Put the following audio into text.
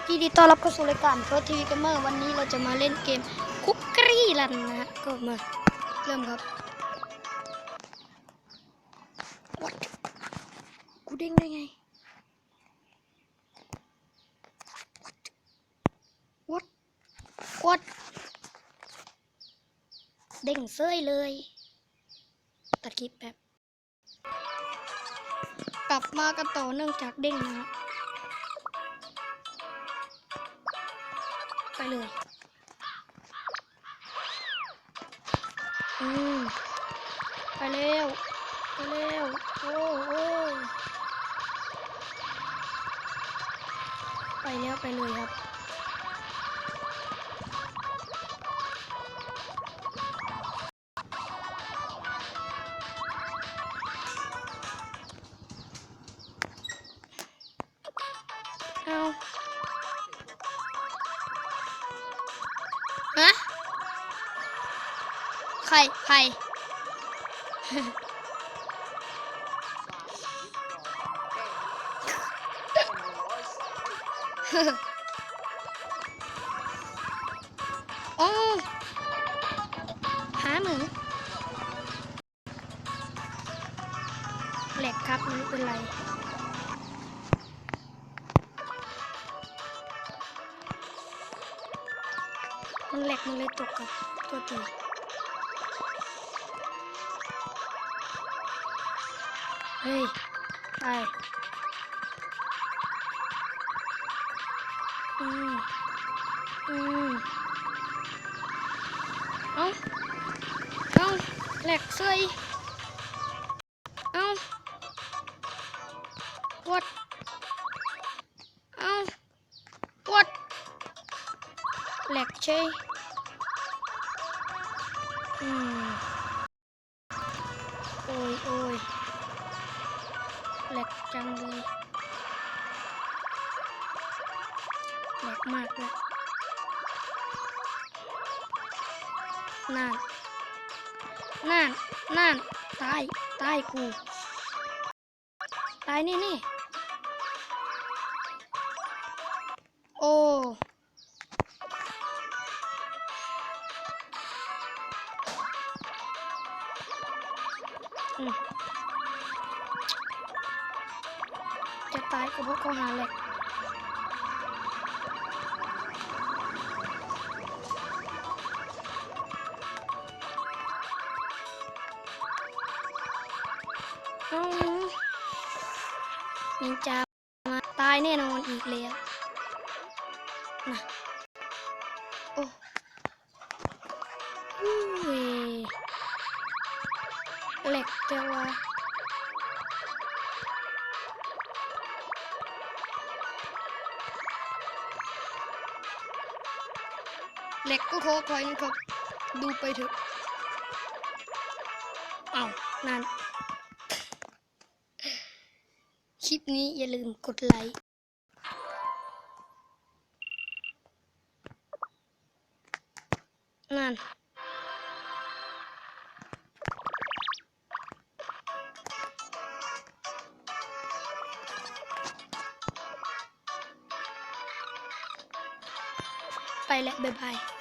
ครับยินดีต้อนรับเข้าสู่รายการเฟิร์สทีวีเกมเมอร์วันนี้เราจะมาเล่นเกมคุกกรีรันนะฮะก็มาเริ่มครับ What กูเด้งได้ไง What What เด้งเซยเลย ตัดคลิปแบบกลับมากันต่อเนื่องจากเด้งนะครั ไปเลย อืมไปเร็ว ไปเร็ว โอ้โอ้ไปแล้วไปเลยครับ เอา ฮะ ใคร ใคร โอ้หาหมึงแหล็กครับไม่เป็นไร มันแหลกมันเลยตกกับตัวตีเฮ้ยไปอืมอืมเอ้าเอ้าแหลกเสื้อา แหลกเชยอืมโอ้ยโอ้ยแหลกจังเลยแหลกมากเลยนั่น นั่น นั่น ตาย ตายกู ตายนี่นี่ โอ้ จะตายก็เพราะเขาหาแหลกเอ้านินจามาตายแน่นอนอีกแล้วนะ แหลกแต่ว่าเหล็กก็ขอคอยนะครับ ดูไปเถอะเอานั่น คลิปนี้อย่าลืมกดไลค์นั่น ไปแล้วบ๊ายบาย